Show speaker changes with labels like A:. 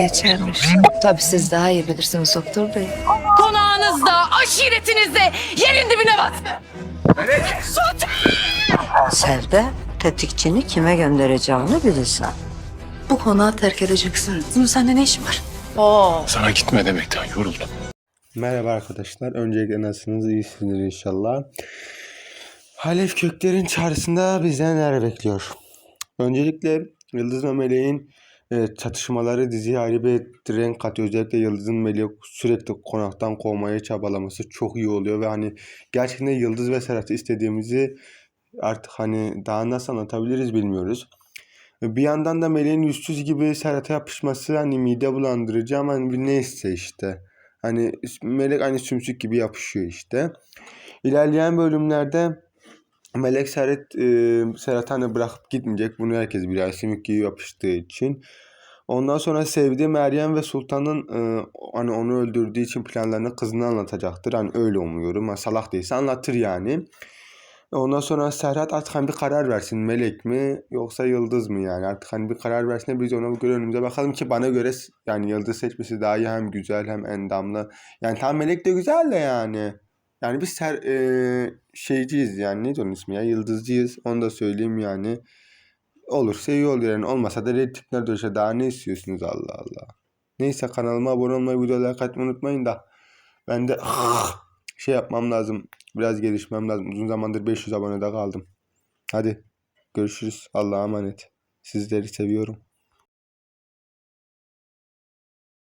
A: Geçermiş. Tabii siz daha iyi bilirsiniz doktor bey.
B: Konağınızda, aşiretinizde yerin dibine battı.
C: Sen de tetikçini kime göndereceğini bilirsen.
A: Bu konağı terk edeceksin. Bunun sende ne işi var?
B: Oo.
D: Sana gitme demekten yoruldum.
E: Merhaba arkadaşlar. Öncelikle nasılsınız? İyisinizdir inşallah. Halef Kökler'in çağrısında bize neler bekliyor? Öncelikle Yıldız ve Meleğin e, çatışmaları diziye ayrı bir renk katıyor. Özellikle Yıldız'ın Meleği sürekli konaktan kovmaya çabalaması çok iyi oluyor ve hani gerçekten Yıldız ve Serhat'ı istediğimizi artık hani daha nasıl anlatabiliriz bilmiyoruz. Bir yandan da Meleğin yüzsüz gibi Serhat'a yapışması hani mide bulandırıcı ama hani neyse işte. Hani melek aynı sümsük gibi yapışıyor işte. İlerleyen bölümlerde Melek Serhat, e, Serhat'ı hani bırakıp gitmeyecek. Bunu herkes biliyor. Sümük gibi yapıştığı için. Ondan sonra sevdiği Meryem ve Sultan'ın e, hani onu öldürdüğü için planlarını kızına anlatacaktır. Hani öyle umuyorum. Ha, salak değilse anlatır yani. Ondan sonra Serhat artık hani bir karar versin. Melek mi yoksa Yıldız mı yani? Artık hani bir karar versin biz ona göre önümüze bakalım ki bana göre yani Yıldız seçmesi daha iyi hem güzel hem endamlı. Yani tam Melek de güzel de yani. Yani biz ser, e, şeyciyiz yani. Ne onun ismi ya? Yıldızcıyız. Onu da söyleyeyim yani. Olursa iyi olur yani. Olmasa da reytingler düşer daha ne istiyorsunuz Allah Allah. Neyse kanalıma abone olmayı videoları katmayı unutmayın da. Ben de şey yapmam lazım. Biraz gelişmem lazım. Uzun zamandır 500 abonede kaldım. Hadi görüşürüz. Allah'a emanet. Sizleri seviyorum.